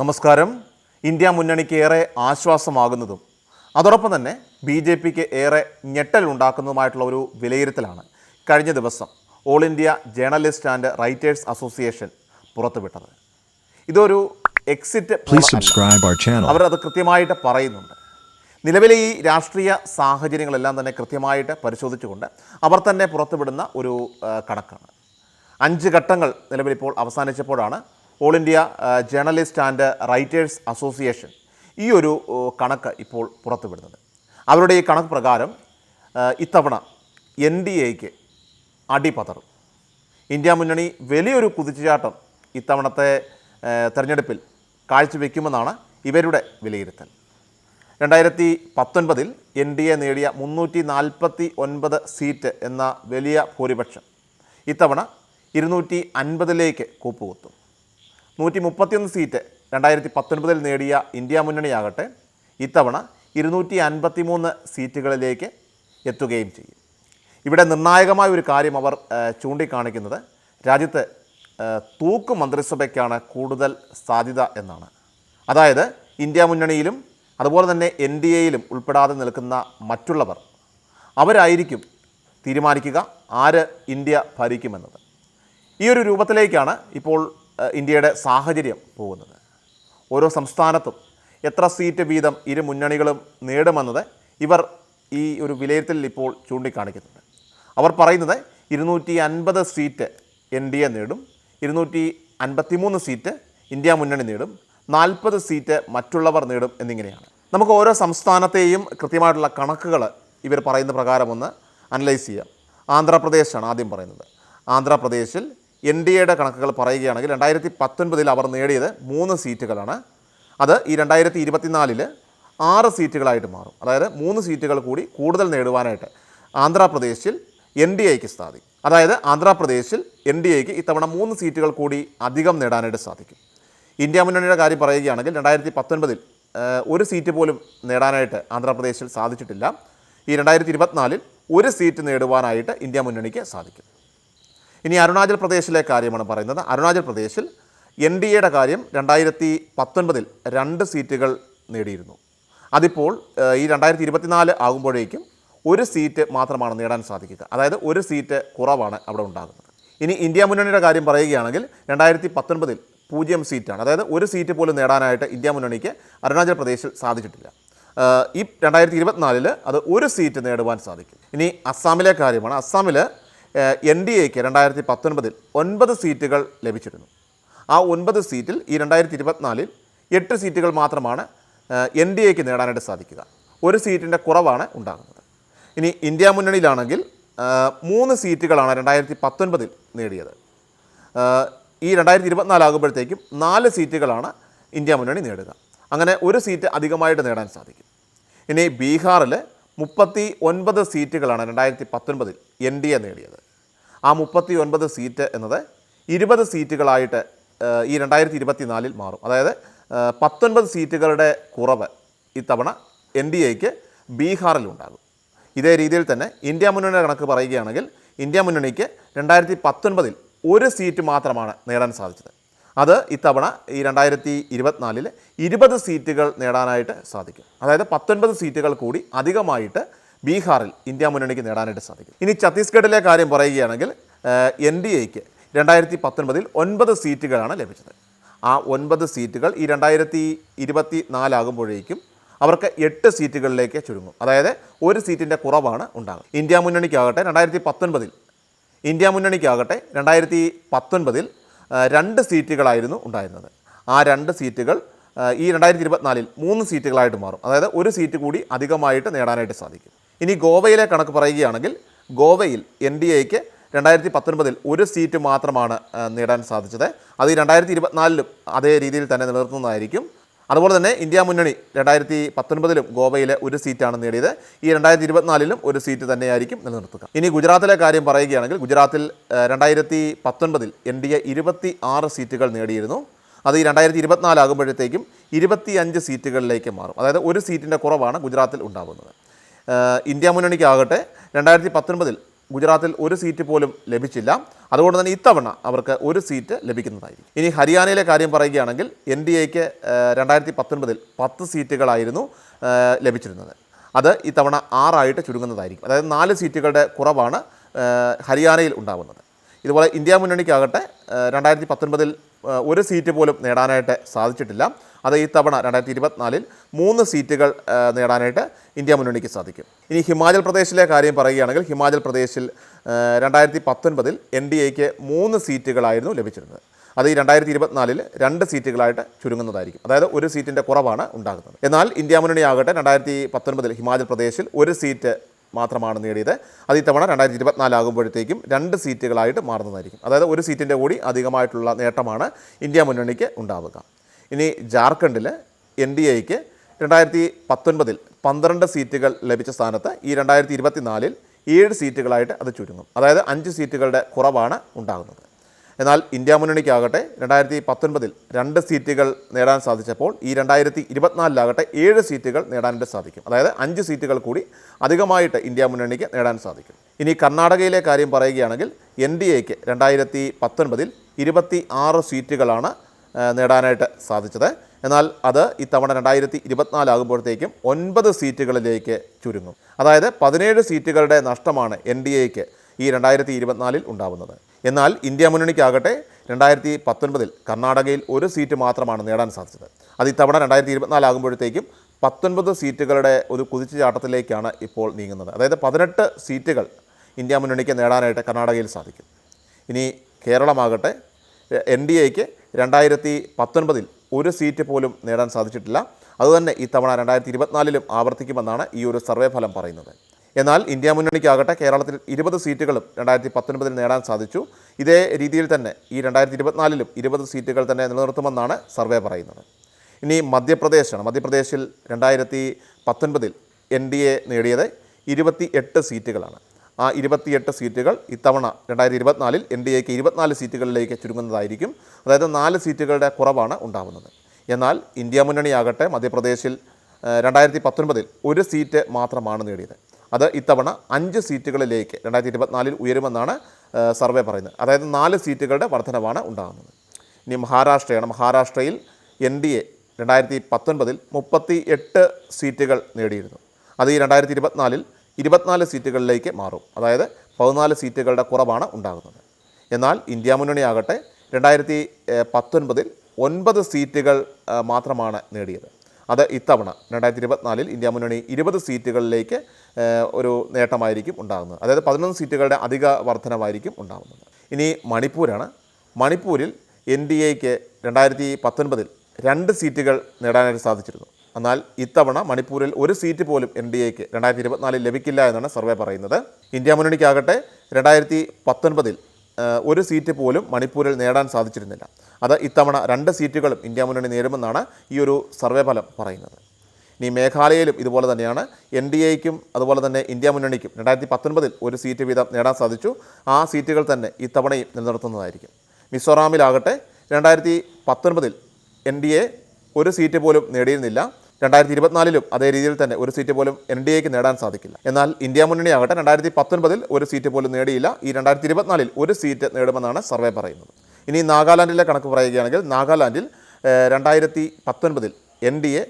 നമസ്കാരം. ഇന്ത്യ മുന്നണിക്ക് ഏറെ ആശ്വാസമാകുന്നതും അതോടൊപ്പം തന്നെ ബി ജെ പിക്ക് ഏറെ ഞെട്ടലുണ്ടാക്കുന്നതുമായിട്ടുള്ള ഒരു വിലയിരുത്തലാണ് കഴിഞ്ഞ ദിവസം all India journalist and writers association പുറത്തുവിട്ടത്. ഇതൊരു എക്സിറ്റ് അത് കൃത്യമായിട്ട് പറയുന്നുണ്ട്. നിലവിലെ ഈ രാഷ്ട്രീയ സാഹചര്യങ്ങളെല്ലാം തന്നെ കൃത്യമായിട്ട് പരിശോധിച്ചുകൊണ്ട് അവർ തന്നെ പുറത്തുവിടുന്ന ഒരു കണക്കാണ്. അഞ്ച് ഘട്ടങ്ങൾ നിലവിലിപ്പോൾ അവസാനിച്ചപ്പോഴാണ് all India journalist and writers association ഈ ഒരു കണക്ക് ഇപ്പോൾ പുറത്തുവിടുന്നത്. അവരുടെ ഈ കണക്ക് പ്രകാരം ഇത്തവണ എൻ ഡി എക്ക് അടിപതറും. ഇന്ത്യ മുന്നണി വലിയൊരു കുതിച്ചുചാട്ടം ഇത്തവണത്തെ തെരഞ്ഞെടുപ്പിൽ കാഴ്ചവെക്കുമെന്നാണ് ഇവരുടെ വിലയിരുത്തൽ. രണ്ടായിരത്തി പത്തൊൻപതിൽ എൻ ഡി എ നേടിയ മുന്നൂറ്റി നാൽപ്പത്തി ഒൻപത് സീറ്റ് എന്ന വലിയ ഭൂരിപക്ഷം ഇത്തവണ ഇരുന്നൂറ്റി അൻപതിലേക്ക് കൂപ്പുകുത്തും. നൂറ്റി മുപ്പത്തിയൊന്ന് സീറ്റ് രണ്ടായിരത്തി പത്തൊൻപതിൽ നേടിയ ഇന്ത്യ മുന്നണിയാകട്ടെ ഇത്തവണ ഇരുന്നൂറ്റി അൻപത്തി മൂന്ന് സീറ്റുകളിലേക്ക് എത്തുകയും ചെയ്യും. ഇവിടെ നിർണായകമായ ഒരു കാര്യം അവർ ചൂണ്ടിക്കാണിക്കുന്നത് രാജ്യത്ത് തൂക്ക് മന്ത്രിസഭയ്ക്കാണ് കൂടുതൽ സാധ്യത എന്നാണ്. അതായത് ഇന്ത്യ മുന്നണിയിലും അതുപോലെ തന്നെ എൻ ഡി എയിലും ഉൾപ്പെടാതെ നിൽക്കുന്ന മറ്റുള്ളവർ അവരായിരിക്കും തീരുമാനിക്കുക ആര് ഇന്ത്യ ഭരിക്കുമെന്നത്. ഈ ഒരു രൂപത്തിലേക്കാണ് ഇപ്പോൾ ഇന്ത്യയുടെ സാഹചര്യം പോകുന്നത്. ഓരോ സംസ്ഥാനത്തും എത്ര സീറ്റ് വീതം ഇരു മുന്നണികളും നേടുമെന്നത് ഇവർ ഈ ഒരു വിലയിരുത്തലിൽ ഇപ്പോൾ ചൂണ്ടിക്കാണിക്കുന്നുണ്ട്. അവർ പറയുന്നത് ഇരുന്നൂറ്റി അൻപത് സീറ്റ് എൻ ഡി എ നേടും ഇരുന്നൂറ്റി അൻപത്തിമൂന്ന് സീറ്റ് ഇന്ത്യ മുന്നണി നേടും നാൽപ്പത് സീറ്റ് മറ്റുള്ളവർ നേടും എന്നിങ്ങനെയാണ്. നമുക്ക് ഓരോ സംസ്ഥാനത്തെയും കൃത്യമായിട്ടുള്ള കണക്കുകൾ ഇവർ പറയുന്ന പ്രകാരം ഒന്ന് അനലൈസ് ചെയ്യാം. ആന്ധ്രാപ്രദേശാണ് ആദ്യം പറയുന്നത്. ആന്ധ്രാപ്രദേശിൽ എൻ ഡി എയുടെ കണക്കുകൾ പറയുകയാണെങ്കിൽ രണ്ടായിരത്തി പത്തൊൻപതിൽ അവർ നേടിയത് മൂന്ന് സീറ്റുകളാണ്. അത് ഈ രണ്ടായിരത്തി ഇരുപത്തിനാലിൽ ആറ് സീറ്റുകളായിട്ട് മാറും. അതായത് മൂന്ന് സീറ്റുകൾ കൂടി കൂടുതൽ നേടുവാനായിട്ട് ആന്ധ്രാപ്രദേശിൽ എൻ ഡി എക്ക് സാധിക്കും. അതായത് ആന്ധ്രാപ്രദേശിൽ എൻ ഡി എക്ക് ഇത്തവണ മൂന്ന് സീറ്റുകൾ കൂടി അധികം നേടാനായിട്ട് സാധിക്കും. ഇന്ത്യ മുന്നണിയുടെ കാര്യം പറയുകയാണെങ്കിൽ രണ്ടായിരത്തി പത്തൊൻപതിൽ ഒരു സീറ്റ് പോലും നേടാനായിട്ട് ആന്ധ്രാപ്രദേശിൽ സാധിച്ചിട്ടില്ല. ഈ രണ്ടായിരത്തി ഇരുപത്തിനാലിൽ ഒരു സീറ്റ് നേടുവാനായിട്ട് ഇന്ത്യ മുന്നണിക്ക് സാധിക്കും. ഇനി അരുണാചൽ പ്രദേശിലെ കാര്യമാണ് പറയുന്നത്. അരുണാചൽ പ്രദേശിൽ എൻ ഡി എയുടെ കാര്യം രണ്ടായിരത്തി പത്തൊൻപതിൽ രണ്ട് സീറ്റുകൾ നേടിയിരുന്നു. അതിപ്പോൾ ഈ രണ്ടായിരത്തി ഇരുപത്തിനാല് ആകുമ്പോഴേക്കും ഒരു സീറ്റ് മാത്രമാണ് നേടാൻ സാധിക്കുക. അതായത് ഒരു സീറ്റ് കുറവാണ് അവിടെ ഉണ്ടാകുന്നത്. ഇനി ഇന്ത്യ മുന്നണിയുടെ കാര്യം പറയുകയാണെങ്കിൽ രണ്ടായിരത്തി പത്തൊൻപതിൽ പൂജ്യം സീറ്റാണ്. അതായത് ഒരു സീറ്റ് പോലും നേടാനായിട്ട് ഇന്ത്യ മുന്നണിക്ക് അരുണാചൽ പ്രദേശിൽ സാധിച്ചിട്ടില്ല. ഈ രണ്ടായിരത്തി ഇരുപത്തിനാലിൽ അത് ഒരു സീറ്റ് നേടുവാൻ സാധിക്കും. ഇനി അസ്സാമിലെ കാര്യമാണ്. അസ്സാമിൽ എൻ ഡി എക്ക് രണ്ടായിരത്തി പത്തൊൻപതിൽ ഒൻപത് സീറ്റുകൾ ലഭിച്ചിരുന്നു. ആ ഒൻപത് സീറ്റിൽ ഈ രണ്ടായിരത്തി ഇരുപത്തിനാലിൽ എട്ട് സീറ്റുകൾ മാത്രമാണ് എൻ ഡി എക്ക് നേടാനായിട്ട് സാധിക്കുക. ഒരു സീറ്റിന്റെ കുറവാണ് ഉണ്ടാകുന്നത്. ഇനി ഇന്ത്യ മുന്നണിയിലാണെങ്കിൽ മൂന്ന് സീറ്റുകളാണ് രണ്ടായിരത്തി പത്തൊൻപതിൽ നേടിയത് ഈ രണ്ടായിരത്തി ഇരുപത്തിനാലാകുമ്പോഴത്തേക്കും നാല് സീറ്റുകളാണ് ഇന്ത്യ മുന്നണി നേടുക. അങ്ങനെ ഒരു സീറ്റ് അധികമായിട്ട് നേടാൻ സാധിക്കും. ഇനി ബീഹാറിൽ മുപ്പത്തി ഒൻപത് സീറ്റുകളാണ് രണ്ടായിരത്തി പത്തൊൻപതിൽ എൻ ഡി എ നേടിയത്. ആ മുപ്പത്തി ഒൻപത് സീറ്റ് എന്നത് ഇരുപത് സീറ്റുകളായിട്ട് ഈ രണ്ടായിരത്തി ഇരുപത്തിനാലിൽ മാറും. അതായത് പത്തൊൻപത് സീറ്റുകളുടെ കുറവ് ഇത്തവണ എൻ ഡി എക്ക് ബീഹാറിലുണ്ടാകും. ഇതേ രീതിയിൽ തന്നെ ഇന്ത്യ മുന്നണിയുടെ കണക്ക് പറയുകയാണെങ്കിൽ ഇന്ത്യ മുന്നണിക്ക് രണ്ടായിരത്തി പത്തൊൻപതിൽ ഒരു സീറ്റ് മാത്രമാണ് നേടാൻ സാധിച്ചത്. അത് ഇത്തവണ ഈ രണ്ടായിരത്തി ഇരുപത്തിനാലിൽ ഇരുപത് സീറ്റുകൾ നേടാനായിട്ട് സാധിക്കും. അതായത് പത്തൊൻപത് സീറ്റുകൾ കൂടി അധികമായിട്ട് ബീഹാറിൽ ഇന്ത്യ മുന്നണിക്ക് നേടാനായിട്ട് സാധിക്കും. ഇനി ഛത്തീസ്ഗഡിലെ കാര്യം പറയുകയാണെങ്കിൽ എൻ ഡി എക്ക് രണ്ടായിരത്തി പത്തൊൻപതിൽ ഒൻപത് സീറ്റുകളാണ് ലഭിച്ചത്. ആ ഒൻപത് സീറ്റുകൾ ഈ രണ്ടായിരത്തി ഇരുപത്തി നാലാകുമ്പോഴേക്കും അവർക്ക് എട്ട് സീറ്റുകളിലേക്ക് ചുരുങ്ങും. അതായത് ഒരു സീറ്റിന്റെ കുറവാണ് ഉണ്ടാകുക ഇന്ത്യ മുന്നണിക്കാകട്ടെ രണ്ടായിരത്തി പത്തൊൻപതിൽ ഇന്ത്യ മുന്നണിക്കാകട്ടെ രണ്ടായിരത്തി പത്തൊൻപതിൽ രണ്ട് സീറ്റുകളായിരുന്നു ഉണ്ടായിരുന്നത്. ആ രണ്ട് സീറ്റുകൾ ഈ രണ്ടായിരത്തി ഇരുപത്തിനാലിൽ മൂന്ന് സീറ്റുകളായിട്ട് മാറും. അതായത് ഒരു സീറ്റ് കൂടി അധികമായിട്ട് നേടാനായിട്ട് സാധിക്കും. ഇനി ഗോവയിലെ കണക്ക് പറയുകയാണെങ്കിൽ ഗോവയിൽ എൻ ഡി എക്ക് രണ്ടായിരത്തി പത്തൊൻപതിൽ ഒരു സീറ്റ് മാത്രമാണ് നേടാൻ സാധിച്ചത്. അത് രണ്ടായിരത്തി ഇരുപത്തിനാലിലും അതേ രീതിയിൽ തന്നെ നിലനിർത്തുന്നതായിരിക്കും. അതുപോലെ തന്നെ ഇന്ത്യ മുന്നണി രണ്ടായിരത്തി പത്തൊൻപതിലും ഗോവയിലെ ഒരു സീറ്റാണ് നേടിയത്. ഈ രണ്ടായിരത്തി ഇരുപത്തിനാലിലും ഒരു സീറ്റ് തന്നെയായിരിക്കും നിലനിർത്തുക. ഇനി ഗുജറാത്തിലെ കാര്യം പറയുകയാണെങ്കിൽ ഗുജറാത്തിൽ രണ്ടായിരത്തി പത്തൊൻപതിൽ എൻ ഡി എ ഇരുപത്തി ആറ് സീറ്റുകൾ നേടിയിരുന്നു. അത് ഈ രണ്ടായിരത്തി ഇരുപത്തിനാലാകുമ്പോഴത്തേക്കും ഇരുപത്തി അഞ്ച് സീറ്റുകളിലേക്ക് മാറും. അതായത് ഒരു സീറ്റിന്റെ കുറവാണ് ഗുജറാത്തിൽ ഉണ്ടാകുന്നത് ഇന്ത്യ മുന്നണിക്കാകട്ടെ രണ്ടായിരത്തി പത്തൊൻപതിൽ ഗുജറാത്തിൽ ഒരു സീറ്റ് പോലും ലഭിച്ചില്ല. അതുകൊണ്ട് തന്നെ ഇത്തവണ അവർക്ക് ഒരു സീറ്റ് ലഭിക്കുന്നതായിരിക്കും. ഇനി ഹരിയാനയിലെ കാര്യം പറയുകയാണെങ്കിൽ എൻ ഡി എക്ക് രണ്ടായിരത്തി പത്തൊൻപതിൽ പത്ത് സീറ്റുകളായിരുന്നു ലഭിച്ചിരുന്നത്. അത് ഇത്തവണ ആറായിട്ട് ചുരുങ്ങുന്നതായിരിക്കും. അതായത് നാല് സീറ്റുകളുടെ കുറവാണ് ഹരിയാനയിൽ ഉണ്ടാകുന്നത് ഇതുപോലെ ഇന്ത്യ മുന്നണിക്കാകട്ടെ രണ്ടായിരത്തി പത്തൊൻപതിൽ ഒരു സീറ്റ് പോലും നേടാനായിട്ട് സാധിച്ചിട്ടില്ല. അത് ഈ തവണ രണ്ടായിരത്തി ഇരുപത്തിനാലിൽ മൂന്ന് സീറ്റുകൾ നേടാനായിട്ട് ഇന്ത്യ മുന്നണിക്ക് സാധിക്കും. ഇനി ഹിമാചൽ പ്രദേശിലെ കാര്യം പറയുകയാണെങ്കിൽ ഹിമാചൽ പ്രദേശിൽ രണ്ടായിരത്തി പത്തൊൻപതിൽ എൻ ഡി എക്ക് മൂന്ന് സീറ്റുകളായിരുന്നു ലഭിച്ചിരുന്നത്. അത് ഈ രണ്ടായിരത്തി ഇരുപത്തിനാലിൽ രണ്ട് സീറ്റുകളായിട്ട് ചുരുങ്ങുന്നതായിരിക്കും. അതായത് ഒരു സീറ്റിന്റെ കുറവാണ് ഉണ്ടാകുന്നത്. എന്നാൽ ഇന്ത്യ മുന്നണി ആകട്ടെ രണ്ടായിരത്തി പത്തൊൻപതിൽ ഹിമാചൽ പ്രദേശിൽ ഒരു സീറ്റ് മാത്രമാണ് നേടിയത്. അത് ഇത്തവണ രണ്ടായിരത്തി ഇരുപത്തിനാലാകുമ്പോഴത്തേക്കും രണ്ട് സീറ്റുകളായിട്ട് മാറുന്നതായിരിക്കും. അതായത് ഒരു സീറ്റിന്റെ കൂടി അധികമായിട്ടുള്ള നേട്ടമാണ് ഇന്ത്യ മുന്നണിക്ക് ഉണ്ടാവുക. ഇനി ജാർഖണ്ഡിൽ എൻ ഡി എക്ക് രണ്ടായിരത്തി പത്തൊൻപതിൽ പന്ത്രണ്ട് സീറ്റുകൾ ലഭിച്ച സ്ഥാനത്ത് ഈ രണ്ടായിരത്തി ഇരുപത്തിനാലിൽ ഏഴ് സീറ്റുകളായിട്ട് അത് ചുരുങ്ങും. അതായത് അഞ്ച് സീറ്റുകളുടെ കുറവാണ് ഉണ്ടാകുന്നത്. എന്നാൽ ഇന്ത്യ മുന്നണിക്കാകട്ടെ രണ്ടായിരത്തി പത്തൊൻപതിൽ രണ്ട് സീറ്റുകൾ നേടാൻ സാധിച്ചപ്പോൾ ഈ രണ്ടായിരത്തി ഇരുപത്തിനാലിലാകട്ടെ ഏഴ് സീറ്റുകൾ നേടാനായിട്ട് സാധിക്കും. അതായത് അഞ്ച് സീറ്റുകൾ കൂടി അധികമായിട്ട് ഇന്ത്യ മുന്നണിക്ക് നേടാൻ സാധിക്കും. ഇനി കർണാടകയിലെ കാര്യം പറയുകയാണെങ്കിൽ എൻ ഡി എക്ക് രണ്ടായിരത്തി പത്തൊൻപതിൽ ഇരുപത്തി ആറ് സീറ്റുകളാണ് നേടാനായിട്ട് സാധിച്ചത്. എന്നാൽ അത് ഇത്തവണ രണ്ടായിരത്തി ഇരുപത്തിനാലാകുമ്പോഴത്തേക്കും ഒൻപത് സീറ്റുകളിലേക്ക് ചുരുങ്ങും. അതായത് പതിനേഴ് സീറ്റുകളുടെ നഷ്ടമാണ് എൻ ഡി എക്ക് ഈ രണ്ടായിരത്തി ഇരുപത്തിനാലിൽ ഉണ്ടാവുന്നത്. എന്നാൽ ഇന്ത്യ മുന്നണിക്കാകട്ടെ രണ്ടായിരത്തി പത്തൊൻപതിൽ കർണാടകയിൽ ഒരു സീറ്റ് മാത്രമാണ് നേടാൻ സാധിച്ചത്. അത് ഇത്തവണ രണ്ടായിരത്തി ഇരുപത്തിനാലാകുമ്പോഴത്തേക്കും പത്തൊൻപത് സീറ്റുകളുടെ ഒരു കുതിച്ചുചാട്ടത്തിലേക്കാണ് ഇപ്പോൾ നീങ്ങുന്നത്. അതായത് പതിനെട്ട് സീറ്റുകൾ ഇന്ത്യ മുന്നണിക്ക് നേടാനായിട്ട് കർണാടകയിൽ സാധിക്കും. ഇനി കേരളമാകട്ടെ എൻ ഡി എക്ക് രണ്ടായിരത്തി പത്തൊൻപതിൽ ഒരു സീറ്റ് പോലും നേടാൻ സാധിച്ചിട്ടില്ല. അതുതന്നെ ഇത്തവണ രണ്ടായിരത്തി ഇരുപത്തിനാലിലും ആവർത്തിക്കുമെന്നാണ് ഈ ഒരു സർവേ ഫലം പറയുന്നത്. എന്നാൽ ഇന്ത്യ മുന്നണിക്കാകട്ടെ കേരളത്തിൽ ഇരുപത് സീറ്റുകളും രണ്ടായിരത്തി പത്തൊൻപതിൽ നേടാൻ സാധിച്ചു. ഇതേ രീതിയിൽ തന്നെ ഈ രണ്ടായിരത്തി ഇരുപത്തിനാലിലും ഇരുപത് സീറ്റുകൾ തന്നെ നിലനിർത്തുമെന്നാണ് സർവേ പറയുന്നത്. ഇനി മധ്യപ്രദേശാണ്. മധ്യപ്രദേശിൽ രണ്ടായിരത്തി പത്തൊൻപതിൽ എൻ ഡി എ നേടിയത് ഇരുപത്തി എട്ട് സീറ്റുകളാണ്. ആ ഇരുപത്തിയെട്ട് സീറ്റുകൾ ഇത്തവണ രണ്ടായിരത്തി ഇരുപത്തിനാലിൽ എൻ ഡി എക്ക് ഇരുപത്തിനാല് സീറ്റുകളിലേക്ക് ചുരുങ്ങുന്നതായിരിക്കും. അതായത് നാല് സീറ്റുകളുടെ കുറവാണ് ഉണ്ടാകുന്നത് എന്നാൽ ഇന്ത്യ മുന്നണിയാകട്ടെ മധ്യപ്രദേശിൽ രണ്ടായിരത്തി പത്തൊൻപതിൽ ഒരു സീറ്റ് മാത്രമാണ് നേടിയത്. അത് ഇത്തവണ അഞ്ച് സീറ്റുകളിലേക്ക് രണ്ടായിരത്തി ഇരുപത്തിനാലിൽ ഉയരുമെന്നാണ് സർവേ പറയുന്നത്. അതായത് നാല് സീറ്റുകളുടെ വർധനവാണ് ഉണ്ടാകുന്നത് ഇനി മഹാരാഷ്ട്രയാണ്. മഹാരാഷ്ട്രയിൽ എൻ ഡി എ രണ്ടായിരത്തി പത്തൊൻപതിൽ മുപ്പത്തി എട്ട് സീറ്റുകൾ നേടിയിരുന്നു. അത് ഈ രണ്ടായിരത്തി ഇരുപത്തിനാലിൽ ഇരുപത്തിനാല് സീറ്റുകളിലേക്ക് മാറും. അതായത് പതിനാല് സീറ്റുകളുടെ കുറവാണ് ഉണ്ടാകുന്നത്. എന്നാൽ ഇന്ത്യ മുന്നണിയാകട്ടെ രണ്ടായിരത്തി പത്തൊൻപതിൽ ഒൻപത് സീറ്റുകൾ മാത്രമാണ് നേടിയത്. അത് ഇത്തവണ രണ്ടായിരത്തി ഇരുപത്തിനാലിൽ ഇന്ത്യ മുന്നണി ഇരുപത് സീറ്റുകളിലേക്ക് ഒരു നേട്ടമായിരിക്കും ഉണ്ടാകുന്നത്. അതായത് പതിനൊന്ന് സീറ്റുകളുടെ അധിക വർധനമായിരിക്കും ഉണ്ടാകുന്നത്. ഇനി മണിപ്പൂരാണ്. മണിപ്പൂരിൽ എൻ ഡി എക്ക് രണ്ടായിരത്തി പത്തൊൻപതിൽ രണ്ട് സീറ്റുകൾ നേടാനായിട്ട് സാധിച്ചിരുന്നു. എന്നാൽ ഇത്തവണ മണിപ്പൂരിൽ ഒരു സീറ്റ് പോലും എൻ ഡി എക്ക് രണ്ടായിരത്തി ഇരുപത്തിനാലിൽ ലഭിക്കില്ല എന്നാണ് സർവേ പറയുന്നത്. ഇന്ത്യ മുന്നണിക്കാകട്ടെ രണ്ടായിരത്തി പത്തൊൻപതിൽ ഒരു സീറ്റ് പോലും മണിപ്പൂരിൽ നേടാൻ സാധിച്ചിരുന്നില്ല. അത് ഇത്തവണ രണ്ട് സീറ്റുകളും ഇന്ത്യ മുന്നണി നേടുമെന്നാണ് ഈ ഒരു സർവേ ഫലം പറയുന്നത്. ഇനി മേഘാലയയിലും ഇതുപോലെ തന്നെയാണ്. എൻ ഡി എക്കും അതുപോലെ തന്നെ ഇന്ത്യ മുന്നണിക്കും രണ്ടായിരത്തി പത്തൊൻപതിൽ ഒരു സീറ്റ് വീതം നേടാൻ സാധിച്ചു. ആ സീറ്റുകൾ തന്നെ ഇത്തവണയും നിലനിർത്തുന്നതായിരിക്കും. മിസോറാമിലാകട്ടെ രണ്ടായിരത്തി പത്തൊൻപതിൽ എൻ ഡി എ ഒരു സീറ്റ് പോലും നേടിയിരുന്നില്ല. രണ്ടായിരത്തി ഇരുപത്തിനാലിലും അതേ രീതിയിൽ തന്നെ ഒരു സീറ്റ് പോലും എൻ ഡി എക്ക് നേടാൻ സാധിക്കില്ല. എന്നാൽ ഇന്ത്യ മുന്നണി ആകട്ടെ രണ്ടായിരത്തി പത്തൊൻപതിൽ ഒരു സീറ്റ് പോലും നേടിയില്ല. ഈ രണ്ടായിരത്തി ഇരുപത്തിനാലിൽ ഒരു സീറ്റ് നേടുമെന്നാണ് സർവേ പറയുന്നത്. ഇനി നാഗാലാൻഡിലെ കണക്ക് പറയുകയാണെങ്കിൽ നാഗാലാൻഡിൽ രണ്ടായിരത്തി പത്തൊൻപതിൽ എൻ ഡി എ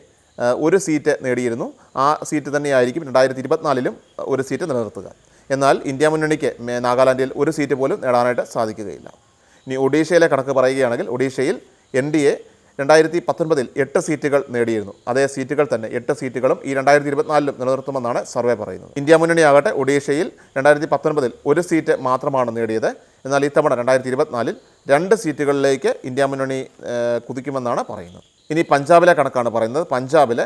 ഒരു സീറ്റ് നേടിയിരുന്നു. ആ സീറ്റ് തന്നെയായിരിക്കും രണ്ടായിരത്തി ഇരുപത്തിനാലിലും ഒരു സീറ്റ് നിലനിർത്തുക. എന്നാൽ ഇന്ത്യ മുന്നണിക്ക് നാഗാലാൻഡിൽ ഒരു സീറ്റ് പോലും നേടാനായിട്ട് സാധിക്കുകയില്ല. ഇനി ഒഡീഷയിലെ കണക്ക് പറയുകയാണെങ്കിൽ ഒഡീഷയിൽ എൻ ഡി എ രണ്ടായിരത്തി പത്തൊൻപതിൽ എട്ട് സീറ്റുകൾ നേടിയിരുന്നു. അതേ സീറ്റുകൾ തന്നെ എട്ട് സീറ്റുകളും ഈ രണ്ടായിരത്തി ഇരുപത്തിനാലിലും നിലനിർത്തുമെന്നാണ് സർവേ പറയുന്നത്. ഇന്ത്യ മുന്നണിയാകട്ടെ ഒഡീഷയിൽ രണ്ടായിരത്തി പത്തൊൻപതിൽ ഒരു സീറ്റ് മാത്രമാണ് നേടിയത്. എന്നാൽ ഇത്തവണ രണ്ടായിരത്തി ഇരുപത്തിനാലിൽ രണ്ട് സീറ്റുകളിലേക്ക് ഇന്ത്യ മുന്നണി കുതിക്കുമെന്നാണ് പറയുന്നത്. ഇനി പഞ്ചാബിലെ കണക്കാണ് പറയുന്നത്. പഞ്ചാബിൽ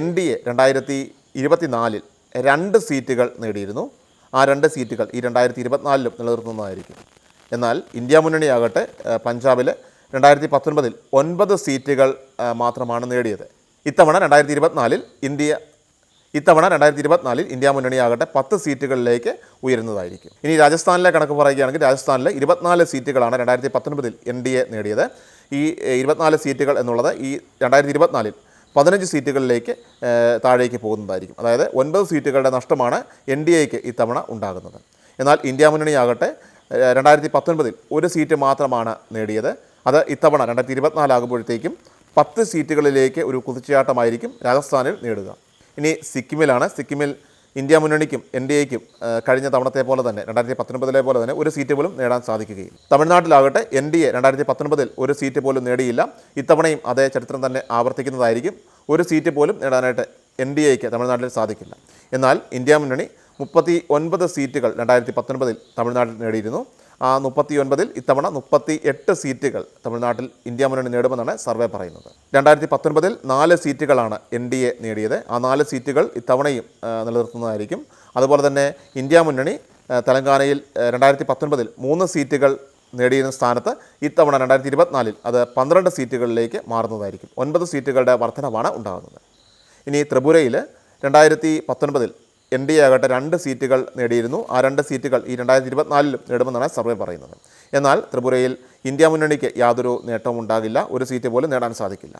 എൻ ഡി എ രണ്ടായിരത്തി ഇരുപത്തിനാലിൽ രണ്ട് സീറ്റുകൾ നേടിയിരുന്നു. ആ രണ്ട് സീറ്റുകൾ ഈ രണ്ടായിരത്തി ഇരുപത്തിനാലിലും നിലനിർത്തുന്നതായിരിക്കും. എന്നാൽ ഇന്ത്യ മുന്നണിയാകട്ടെ പഞ്ചാബിൽ രണ്ടായിരത്തി പത്തൊൻപതിൽ ഒൻപത് സീറ്റുകൾ മാത്രമാണ് നേടിയത്. ഇത്തവണ രണ്ടായിരത്തി ഇരുപത്തിനാലിൽ ഇന്ത്യ ഇത്തവണ രണ്ടായിരത്തി ഇരുപത്തിനാലിൽ ഇന്ത്യ മുന്നണിയാകട്ടെ പത്ത് സീറ്റുകളിലേക്ക് ഉയരുന്നതായിരിക്കും. ഇനി രാജസ്ഥാനിലെ കണക്ക് പറയുകയാണെങ്കിൽ രാജസ്ഥാനിലെ ഇരുപത്തിനാല് സീറ്റുകളാണ് രണ്ടായിരത്തി പത്തൊൻപതിൽ എൻ ഡി എ നേടിയത്. ഈ ഇരുപത്തിനാല് സീറ്റുകൾ എന്നുള്ളത് ഈ രണ്ടായിരത്തി ഇരുപത്തിനാലിൽ പതിനഞ്ച് സീറ്റുകളിലേക്ക് താഴേക്ക് പോകുന്നതായിരിക്കും. അതായത് ഒൻപത് സീറ്റുകളുടെ നഷ്ടമാണ് എൻ ഡി എക്ക് ഇത്തവണ ഉണ്ടാകുന്നത്. എന്നാൽ ഇന്ത്യ മുന്നണിയാകട്ടെ രണ്ടായിരത്തി പത്തൊൻപതിൽ ഒരു സീറ്റ് മാത്രമാണ് നേടിയത്. അത് ഇത്തവണ രണ്ടായിരത്തി ഇരുപത്തിനാലാകുമ്പോഴത്തേക്കും പത്ത് സീറ്റുകളിലേക്ക് ഒരു കുതിച്ചുചാട്ടമായിരിക്കും രാജസ്ഥാനിൽ നേടുക. ഇനി സിക്കിമിലാണ്. സിക്കിമിൽ ഇന്ത്യ മുന്നണിക്കും എൻ ഡി എക്കും കഴിഞ്ഞ തവണത്തെ പോലെ തന്നെ രണ്ടായിരത്തി പത്തൊൻപതിലെ പോലെ തന്നെ ഒരു സീറ്റ് പോലും നേടാൻ സാധിക്കുകയും തമിഴ്നാട്ടിലാകട്ടെ എൻ ഡി എ രണ്ടായിരത്തി പത്തൊൻപതിൽ ഒരു സീറ്റ് പോലും നേടിയില്ല. ഇത്തവണയും അതേ ചരിത്രം തന്നെ ആവർത്തിക്കുന്നതായിരിക്കും. ഒരു സീറ്റ് പോലും നേടാനായിട്ട് എൻ ഡി എക്ക് തമിഴ്നാട്ടിൽ സാധിക്കില്ല. എന്നാൽ ഇന്ത്യ മുന്നണി മുപ്പത്തി ഒൻപത് സീറ്റുകൾ രണ്ടായിരത്തി പത്തൊൻപതിൽ തമിഴ്നാട്ടിൽ നേടിയിരുന്നു. ആ മുപ്പത്തി ഒൻപതിൽ ഇത്തവണ മുപ്പത്തി എട്ട് സീറ്റുകൾ തമിഴ്നാട്ടിൽ ഇന്ത്യ മുന്നണി നേടുമെന്നാണ് സർവേ പറയുന്നത്. രണ്ടായിരത്തി പത്തൊൻപതിൽ നാല് സീറ്റുകളാണ് എൻ ഡി എ നേടിയത്. ആ നാല് സീറ്റുകൾ ഇത്തവണയും നിലനിർത്തുന്നതായിരിക്കും. അതുപോലെ തന്നെ ഇന്ത്യ മുന്നണി തെലങ്കാനയിൽ രണ്ടായിരത്തി പത്തൊൻപതിൽ മൂന്ന് സീറ്റുകൾ നേടിയിരുന്ന സ്ഥാനത്ത് ഇത്തവണ രണ്ടായിരത്തി ഇരുപത്തിനാലിൽ അത് പന്ത്രണ്ട് സീറ്റുകളിലേക്ക് മാറുന്നതായിരിക്കും. ഒൻപത് സീറ്റുകളുടെ വർധനവാണ് ഉണ്ടാകുന്നത്. ഇനി ത്രിപുരയിൽ രണ്ടായിരത്തി പത്തൊൻപതിൽ എൻ ഡി എ ആകട്ടെ രണ്ട് സീറ്റുകൾ നേടിയിരുന്നു. ആ രണ്ട് സീറ്റുകൾ ഈ രണ്ടായിരത്തി ഇരുപത്തിനാലിലും നേടുമെന്നാണ് സർവേ പറയുന്നത്. എന്നാൽ ത്രിപുരയിൽ ഇന്ത്യ മുന്നണിക്ക് യാതൊരു നേട്ടവും ഉണ്ടാകില്ല. ഒരു സീറ്റ് പോലും നേടാൻ സാധിക്കില്ല.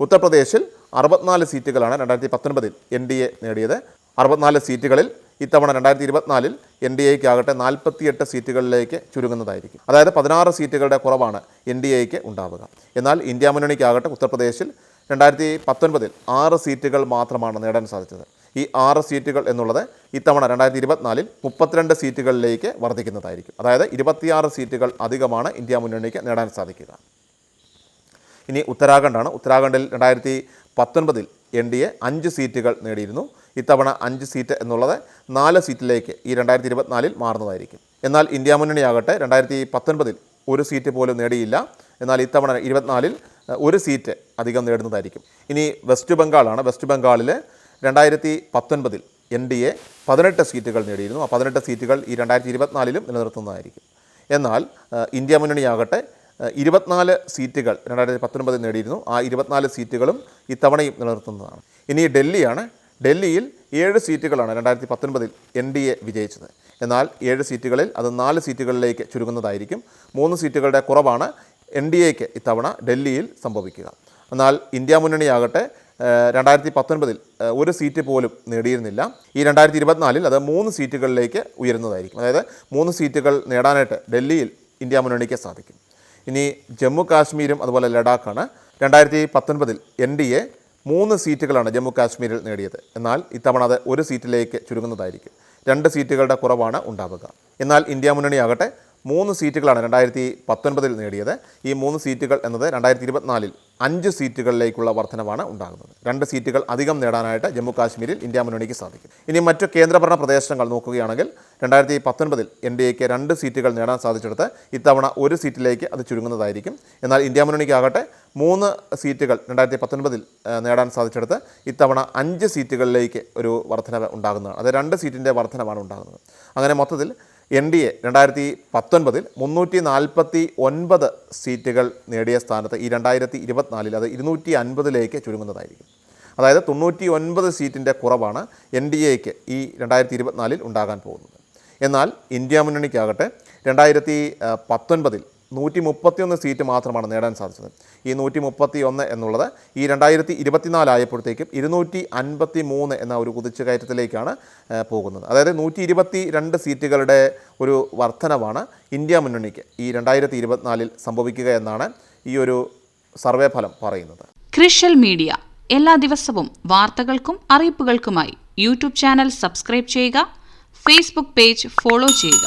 ഉത്തർപ്രദേശിൽ അറുപത്തിനാല് സീറ്റുകളാണ് രണ്ടായിരത്തി പത്തൊൻപതിൽ എൻ ഡി എ നേടിയത്. അറുപത്തിനാല് സീറ്റുകളിൽ ഇത്തവണ രണ്ടായിരത്തി ഇരുപത്തിനാലിൽ എൻ ഡി എക്ക് ആകട്ടെ നാൽപ്പത്തിയെട്ട് സീറ്റുകളിലേക്ക് ചുരുങ്ങുന്നതായിരിക്കും. അതായത് പതിനാറ് സീറ്റുകളുടെ കുറവാണ് എൻ ഡി എക്ക് ഉണ്ടാവുക. എന്നാൽ ഇന്ത്യ മുന്നണിക്കാകട്ടെ ഉത്തർപ്രദേശിൽ രണ്ടായിരത്തി പത്തൊൻപതിൽ ആറ് സീറ്റുകൾ മാത്രമാണ് നേടാൻ സാധിച്ചത്. ഈ ആറ് സീറ്റുകൾ എന്നുള്ളത് ഇത്തവണ രണ്ടായിരത്തി ഇരുപത്തിനാലിൽ മുപ്പത്തിരണ്ട് സീറ്റുകളിലേക്ക് വർദ്ധിക്കുന്നതായിരിക്കും. അതായത് ഇരുപത്തിയാറ് സീറ്റുകൾ അധികമാണ് ഇന്ത്യ മുന്നണിക്ക് നേടാൻ സാധിക്കുക. ഇനി ഉത്തരാഖണ്ഡാണ്. ഉത്തരാഖണ്ഡിൽ രണ്ടായിരത്തി പത്തൊൻപതിൽ എൻ ഡി എ അഞ്ച് സീറ്റുകൾ നേടിയിരുന്നു. ഇത്തവണ അഞ്ച് സീറ്റ് എന്നുള്ളത് നാല് സീറ്റിലേക്ക് ഈ രണ്ടായിരത്തി ഇരുപത്തിനാലിൽ മാറുന്നതായിരിക്കും. എന്നാൽ ഇന്ത്യ മുന്നണിയാകട്ടെ രണ്ടായിരത്തി പത്തൊൻപതിൽ ഒരു സീറ്റ് പോലും നേടിയില്ല. എന്നാൽ ഇത്തവണ ഇരുപത്തിനാലിൽ ഒരു സീറ്റ് അധികം നേടുന്നതായിരിക്കും. ഇനി വെസ്റ്റ് ബംഗാളാണ്. വെസ്റ്റ് ബംഗാളിൽ രണ്ടായിരത്തി പത്തൊൻപതിൽ എൻ ഡി എ പതിനെട്ട് സീറ്റുകൾ നേടിയിരുന്നു. ആ പതിനെട്ട് സീറ്റുകൾ ഈ രണ്ടായിരത്തി ഇരുപത്തിനാലിലും നിലനിർത്തുന്നതായിരിക്കും. എന്നാൽ ഇന്ത്യ മുന്നണിയാകട്ടെ ഇരുപത്തിനാല് സീറ്റുകൾ രണ്ടായിരത്തി പത്തൊൻപതിൽ നേടിയിരുന്നു. ആ ഇരുപത്തിനാല് സീറ്റുകളും ഇത്തവണയും നിലനിർത്തുന്നതാണ്. ഇനി ഡൽഹിയാണ്. ഡൽഹിയിൽ ഏഴ് സീറ്റുകളാണ് രണ്ടായിരത്തി പത്തൊൻപതിൽ എൻ ഡി എ വിജയിച്ചത്. എന്നാൽ ഏഴ് സീറ്റുകളിൽ അത് നാല് സീറ്റുകളിലേക്ക് ചുരുങ്ങുന്നതായിരിക്കും. മൂന്ന് സീറ്റുകളുടെ കുറവാണ് എൻ ഡി എക്ക് ഇത്തവണ ഡൽഹിയിൽ സംഭവിക്കുക. എന്നാൽ ഇന്ത്യ മുന്നണിയാകട്ടെ രണ്ടായിരത്തി പത്തൊൻപതിൽ ഒരു സീറ്റ് പോലും നേടിയിരുന്നില്ല. ഈ രണ്ടായിരത്തി ഇരുപത്തിനാലിൽ അത് മൂന്ന് സീറ്റുകളിലേക്ക് ഉയരുന്നതായിരിക്കും. അതായത് മൂന്ന് സീറ്റുകൾ നേടാനായിട്ട് ഡൽഹിയിൽ ഇന്ത്യ മുന്നണിക്ക് സാധിക്കും. ഇനി ജമ്മു കാശ്മീരും അതുപോലെ ലഡാക്കാണ്. രണ്ടായിരത്തി പത്തൊൻപതിൽ എൻ ഡി എ മൂന്ന് സീറ്റുകളാണ് ജമ്മു കാശ്മീരിൽ നേടിയത്. എന്നാൽ ഇത്തവണ അത് ഒരു സീറ്റിലേക്ക് ചുരുങ്ങുന്നതായിരിക്കും. രണ്ട് സീറ്റുകളുടെ കുറവാണ് ഉണ്ടാവുക. എന്നാൽ ഇന്ത്യ മുന്നണിയാകട്ടെ മൂന്ന് സീറ്റുകളാണ് രണ്ടായിരത്തി പത്തൊൻപതിൽ നേടിയത്. ഈ മൂന്ന് സീറ്റുകൾ എന്നത് രണ്ടായിരത്തി ഇരുപത്തിനാലിൽ അഞ്ച് സീറ്റുകളിലേക്കുള്ള വർധനവാണ് ഉണ്ടാകുന്നത്. രണ്ട് സീറ്റുകൾ അധികം നേടാനായിട്ട് ജമ്മു കാശ്മീരിൽ ഇന്ത്യ മുന്നണിക്ക് സാധിക്കും. ഇനി മറ്റു കേന്ദ്രഭരണ പ്രദേശങ്ങൾ നോക്കുകയാണെങ്കിൽ രണ്ടായിരത്തി പത്തൊൻപതിൽ എൻ ഡി എക്ക് രണ്ട് സീറ്റുകൾ നേടാൻ സാധിച്ചെടുത്ത് ഇത്തവണ ഒരു സീറ്റിലേക്ക് അത് ചുരുങ്ങുന്നതായിരിക്കും. എന്നാൽ ഇന്ത്യ മുന്നണിക്കാകട്ടെ മൂന്ന് സീറ്റുകൾ രണ്ടായിരത്തി പത്തൊൻപതിൽ നേടാൻ സാധിച്ചെടുത്ത് ഇത്തവണ അഞ്ച് സീറ്റുകളിലേക്ക് ഒരു വർധനവ് ഉണ്ടാകുന്നതാണ്. അത് രണ്ട് സീറ്റിന്റെ വർധനവാണ് ഉണ്ടാകുന്നത്. അങ്ങനെ മൊത്തത്തിൽ എൻ ഡി എ രണ്ടായിരത്തി പത്തൊൻപതിൽ മുന്നൂറ്റി നാൽപ്പത്തി ഒൻപത് സീറ്റുകൾ നേടിയ സ്ഥാനത്ത് ഈ രണ്ടായിരത്തി ഇരുപത്തിനാലിൽ അത് ഇരുന്നൂറ്റി അൻപതിലേക്ക് ചുരുങ്ങുന്നതായിരിക്കും. അതായത് തൊണ്ണൂറ്റി ഒൻപത് സീറ്റിന്റെ കുറവാണ് എൻ ഡി എക്ക് ഈ രണ്ടായിരത്തി ഇരുപത്തിനാലിൽ ഉണ്ടാകാൻ പോകുന്നത്. എന്നാൽ ഇന്ത്യ മുന്നണിക്കാകട്ടെ രണ്ടായിരത്തി പത്തൊൻപതിൽ നൂറ്റി മുപ്പത്തിയൊന്ന് സീറ്റ് മാത്രമാണ് നേടാൻ സാധിച്ചത്. ഈ നൂറ്റി മുപ്പത്തി ഒന്ന് എന്നുള്ളത് ഈ രണ്ടായിരത്തി ഇരുപത്തിനാലായപ്പോഴത്തേക്കും ഇരുന്നൂറ്റി അൻപത്തി മൂന്ന് എന്ന ഒരു കുതിച്ചുകയറ്റത്തിലേക്കാണ് കയറ്റത്തിലേക്കാണ് പോകുന്നത്. അതായത് നൂറ്റി ഇരുപത്തി രണ്ട് സീറ്റുകളുടെ ഒരു വർധനവാണ് ഇന്ത്യ മുന്നണിക്ക് ഈ രണ്ടായിരത്തി ഇരുപത്തിനാലിൽ സംഭവിക്കുക എന്നാണ് ഈ ഒരു സർവേ ഫലം പറയുന്നത്. Crucial media. എല്ലാ ദിവസവും വാർത്തകൾക്കും അറിയിപ്പുകൾക്കുമായി യൂട്യൂബ് ചാനൽ സബ്സ്ക്രൈബ് ചെയ്യുക ഫേസ്ബുക്ക് പേജ് ഫോളോ ചെയ്യുക.